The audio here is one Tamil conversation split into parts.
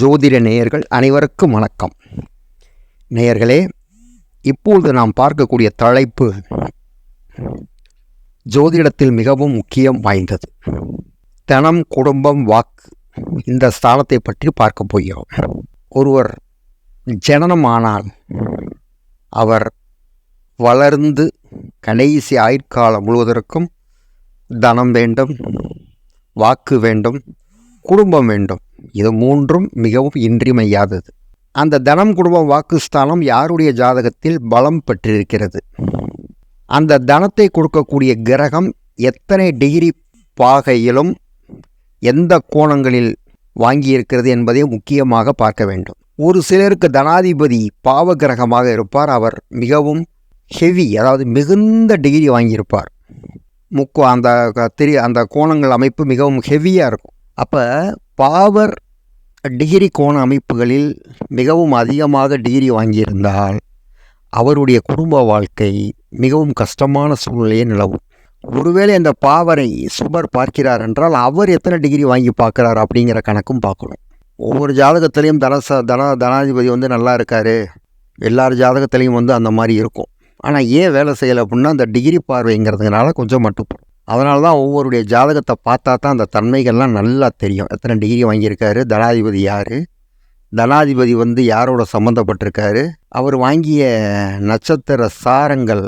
ஜோதிட நேயர்கள் அனைவருக்கும் வணக்கம். நேயர்களே இப்பொழுது நாம் பார்க்கக்கூடிய தலைப்பு ஜோதிடத்தில் மிகவும் முக்கியம் வாய்ந்தது. தனம் குடும்பம் வாக்கு இந்த ஸ்தானத்தை பற்றி பார்க்க போகிறோம். ஒருவர் ஜனனமானால் அவர் வளர்ந்து கடைசி ஆயுட்காலம் முழுவதற்கும் தனம் வேண்டும் வாக்கு வேண்டும் குடும்பம் வேண்டும். இது மூன்றும் மிகவும் இன்றியமையாதது. அந்த தனம் குடும்பம் வாக்குஸ்தானம் யாருடைய ஜாதகத்தில் பலம் பெற்றிருக்கிறது? அந்த தனத்தை கொடுக்கக்கூடிய கிரகம் எத்தனை டிகிரி பாகையிலும் எந்த கோணங்களில் வாங்கியிருக்கிறது என்பதை முக்கியமாக பார்க்க வேண்டும். ஒரு சிலருக்கு தனாதிபதி பாவ கிரகமாக இருப்பார். அவர் மிகவும் ஹெவி அதாவது மிகுந்த டிகிரி வாங்கியிருப்பார். முக்கோ அந்த திரி அந்த கோணங்கள் அமைப்பு மிகவும் ஹெவியாக இருக்கும். அப்போ பாவர் டிகிரி கோண அமைப்புகளில் மிகவும் அதிகமாக டிகிரி வாங்கியிருந்தால் அவருடைய குடும்ப வாழ்க்கை மிகவும் கஷ்டமான சூழ்நிலையே நிலவும். ஒருவேளை அந்த பாவரை சுபர் பார்க்கிறார் என்றால் அவர் எத்தனை டிகிரி வாங்கி பார்க்குறார் அப்படிங்கிற கணக்கும் பார்க்கணும். ஒவ்வொரு ஜாதகத்திலையும் தனச தன தனாதிபதி வந்து நல்லா இருக்கார். எல்லார் ஜாதகத்திலையும் வந்து அந்த மாதிரி இருக்கும். ஆனால் ஏன் வேலை செய்யலை அப்படின்னா அந்த டிகிரி பார்வைங்கிறதுனால கொஞ்சம் மட்டுப்படும் அதனால தான் ஒவ்வொருடைய ஜாதகத்தை பார்த்தா தான் அந்த தன்மைகள்லாம் நல்லா தெரியும். எத்தனை டிகிரி வாங்கியிருக்காரு தனாதிபதி யார்? தனாதிபதி வந்து யாரோட சம்மந்தப்பட்டிருக்காரு அவர் வாங்கிய நட்சத்திர சாரங்கள்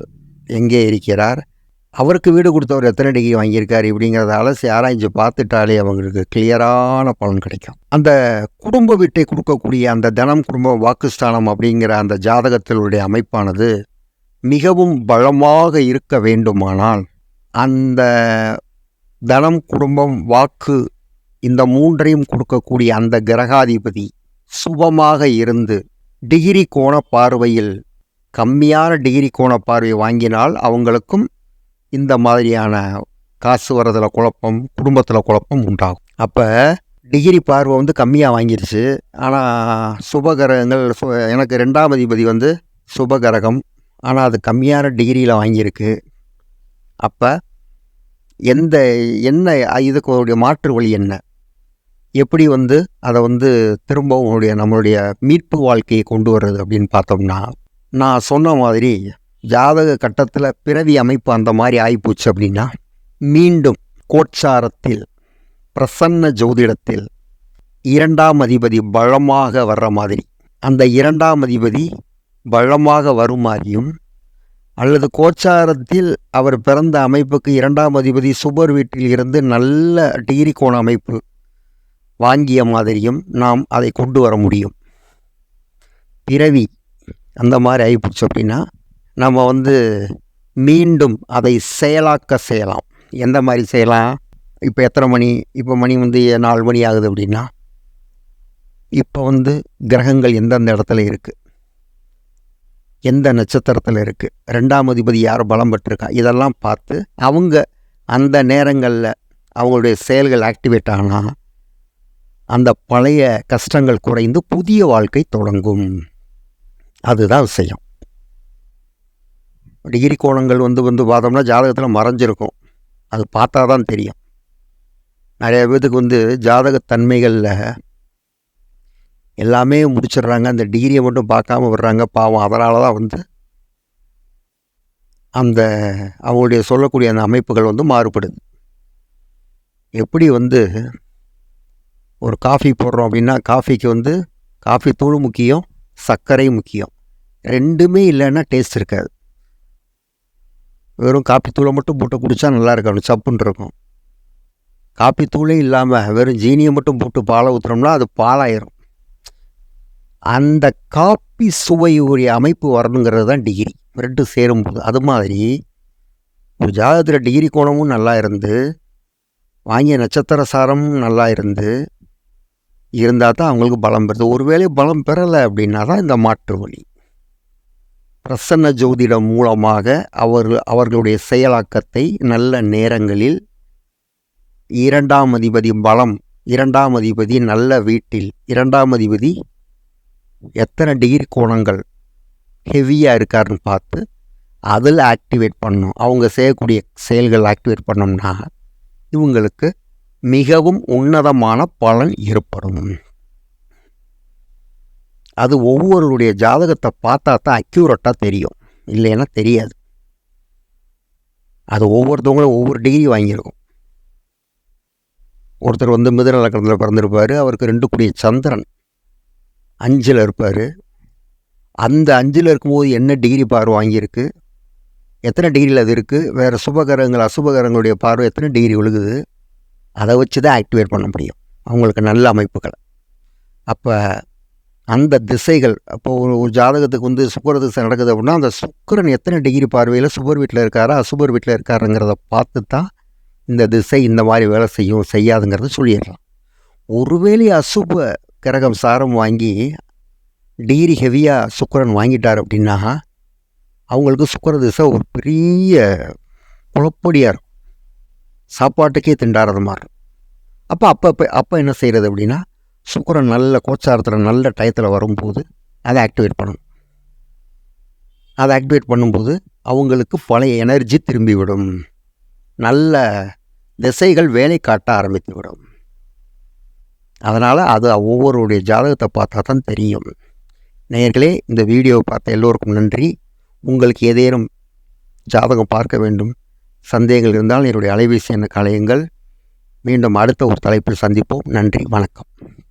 எங்கே இருக்கிறார்? அவருக்கு வீடு கொடுத்தவர் எத்தனை டிகிரி வாங்கியிருக்காரு இப்படிங்கிறத அலசி ஆராய்ஞ்சு பார்த்துட்டாலே அவங்களுக்கு கிளியரான பலன் கிடைக்கும். அந்த குடும்ப வீட்டை கொடுக்கக்கூடிய அந்த தனம் குடும்ப வாக்குஸ்தானம் அப்படிங்கிற அந்த ஜாதகத்தினுடைய அமைப்பானது மிகவும் பலமாக இருக்க வேண்டுமானால் அந்த தனம் குடும்பம் வாக்கு இந்த மூன்றையும் கொடுக்கக்கூடிய அந்த கிரகாதிபதி சுபமாக இருந்து டிகிரி கோண பார்வையில் கம்மியான டிகிரி கோண பார்வை வாங்கினால் அவங்களுக்கும் இந்த மாதிரியான காசு வரதில் குழப்பம் குடும்பத்தில் குழப்பம் உண்டாகும். அப்போ டிகிரி பார்வை வந்து கம்மியாக வாங்கிருச்சு. ஆனால் சுபகிரகங்கள் சு- எனக்கு ரெண்டாம் அதிபதி வந்து சுபகிரகம் ஆனால் அது கம்மியான டிகிரியில் வாங்கியிருக்கு. அப்போ எந்த என்ன இதுக்கு ஒரு மாற்று வழி என்ன? எப்படி வந்து அதை வந்து திரும்பவும் உங்களுடைய நம்மளுடைய மீட்பு வாழ்க்கையை கொண்டு வர்றது அப்படின்னு பார்த்தோம்னா நான் சொன்ன மாதிரி ஜாதக கட்டத்தில் பிறவி அமைப்பு அந்த மாதிரி ஆகிப்போச்சு அப்படின்னா மீண்டும் கோட்சாரத்தில் பிரசன்ன ஜோதிடத்தில் இரண்டாம் அதிபதி பலமாக வர்ற மாதிரி அந்த இரண்டாம் அதிபதி பலமாக வருமாதிரியும் அல்லது கோச்சாரத்தில் அவர் பிறந்த அமைப்புக்கு இரண்டாம் அதிபதி சுபர் வீட்டில் இருந்து நல்ல டிகிரி கோண அமைப்பு வாங்கிய மாதிரியும் நாம் அதை கொண்டு வர முடியும். பிறவி அந்த மாதிரி ஆகிப்போச்சு அப்படின்னா நம்ம வந்து மீண்டும் அதை செயலாக்க செய்யலாம். எந்த மாதிரி செய்யலாம்? இப்போ எத்தனை மணி? இப்போ மணி வந்து நாலு மணி ஆகுது அப்படின்னா இப்போ வந்து கிரகங்கள் எந்தெந்த இடத்துல இருக்குது எந்த நட்சத்திரத்தில் இருக்குது ரெண்டாம் அதிபதி யார் பலம் பெற்றிருக்கா? இதெல்லாம் பார்த்து அவங்க அந்த நேரங்களில் அவங்களுடைய செயல்கள் ஆக்டிவேட் ஆனால் அந்த பழைய கஷ்டங்கள் குறைந்து புதிய வாழ்க்கை தொடங்கும். அதுதான் விஷயம். டிகிரி கோணங்கள் வந்து வந்து பார்த்தோம்னா ஜாதகத்தில் மறைஞ்சிருக்கும். அது பார்த்தா தான் தெரியும். நிறைய பேத்துக்கு வந்து ஜாதகத்தன்மைகளில் எல்லாமே முடிச்சிடுறாங்க. அந்த டிகிரியை மட்டும் பார்க்காம விடுறாங்க. பாவம் அதனால தான் வந்து அந்த அவங்களுடைய சொல்லக்கூடிய அந்த அமைப்புகள் வந்து மாறுபடுது. எப்படி வந்து ஒரு காஃபி போடுறோம் அப்படின்னா காஃபிக்கு வந்து காஃபி தூள் முக்கியம் சர்க்கரை முக்கியம். ரெண்டுமே இல்லைன்னா டேஸ்ட் இருக்காது. வெறும் காஃபி தூளை மட்டும் போட்டு குடித்தா நல்லா இருக்கணும் சப்புன்னு இருக்கும். காஃபி தூளே இல்லாமல் வெறும் ஜீனியை மட்டும் போட்டு பாலை ஊற்றுறோம்னா அது பாலாயிரும். அந்த காப்பி சுவையுடைய அமைப்பு வரணுங்கிறது தான் டிகிரி ரெண்டு சேரும்போது அது மாதிரி ஒரு ஜாதகத்தில் டிகிரி கோணமும் நல்லா இருந்து வாங்கிய நட்சத்திர சாரமும் நல்லா இருந்து இருந்தால் தான் அவங்களுக்கு பலம் பெறுது. ஒருவேளை பலம் பெறலை அப்படின்னா தான் இந்த மாற்று வழி. பிரசன்ன ஜோதிடம் மூலமாக அவர் அவர்களுடைய செயலாக்கத்தை நல்ல நேரங்களில் இரண்டாம் அதிபதி பலம் இரண்டாம் அதிபதி நல்ல வீட்டில் இரண்டாம் அதிபதி எத்தனை டிகிரி கோணங்கள் ஹெவியாக இருக்காருன்னு பார்த்து அதில் ஆக்டிவேட் பண்ணணும். அவங்க செய்யக்கூடிய செயல்கள் ஆக்டிவேட் பண்ணோம்னா இவங்களுக்கு மிகவும் உன்னதமான பலன் ஏற்படும். அது ஒவ்வொருடைய ஜாதகத்தை பார்த்தா தான் அக்யூரட்டாக தெரியும். இல்லைன்னா தெரியாது. அது ஒவ்வொருத்தவங்களும் ஒவ்வொரு டிகிரி வாங்கியிருக்கும். ஒருத்தர் வந்து மிதன லக்கணத்தில் பிறந்திருப்பார் அவருக்கு ரெண்டு கூடிய சந்திரன். அஞ்சில் இருப்பார். அந்த அஞ்சில் இருக்கும்போது என்ன டிகிரி பார்வை வாங்கியிருக்கு? எத்தனை டிகிரியில் அது இருக்குது வேறு சுபகரங்கள் அசுபகரங்களுடைய பார்வை எத்தனை டிகிரி விழுகுது? அதை வச்சு தான் ஆக்டிவேட் பண்ண முடியும். அவங்களுக்கு நல்ல அமைப்புகளை. அப்போ அந்த திசைகள் அப்போது ஒரு ஒரு ஜாதகத்துக்கு வந்து சுக்கர திசை நடக்குது அப்படின்னா அந்த சுக்கரன் எத்தனை டிகிரி பார்வையில் சுபர் வீட்டில் இருக்காரா அசுபர் வீட்டில் இருக்காருங்கிறத பார்த்து தான் இந்த திசை இந்த மாதிரி வேலை செய்யும் செய்யாதுங்கிறத சொல்லிடுறான் ஒருவேளை அசுப கிரகம் சாரம் வாங்கி டிகிரி ஹெவியாக சுக்கரன் வாங்கிட்டார் அப்படின்னா அவங்களுக்கு சுக்கர திசை ஒரு பெரிய குழப்படியாக இருக்கும். சாப்பாட்டுக்கே திண்டாடுறது மாதிரி. அப்போ அப்போ அப்போ அப்போ என்ன செய்கிறது அப்படின்னா சுக்கரன் நல்ல கோச்சாரத்தில் நல்ல டயத்தில் வரும்போது அதை ஆக்டிவேட் பண்ணணும். அதை ஆக்டிவேட் பண்ணும்போது அவங்களுக்கு பழைய எனர்ஜி திரும்பிவிடும் நல்ல திசைகள் வேலை காட்ட ஆரம்பித்து விடும். அதனால் அது ஒவ்வொருடைய ஜாதகத்தை பார்த்தா தான் தெரியும். நேயர்களே இந்த வீடியோவை பார்த்த எல்லோருக்கும் நன்றி. உங்களுக்கு ஏதேனும் ஜாதகம் பார்க்க வேண்டும் சந்தேகங்கள் இருந்தால் என்னுடைய அலைபேசி எண்ணை கலையுங்கள் மீண்டும் அடுத்த ஒரு தலைப்பில் சந்திப்போம். நன்றி வணக்கம்.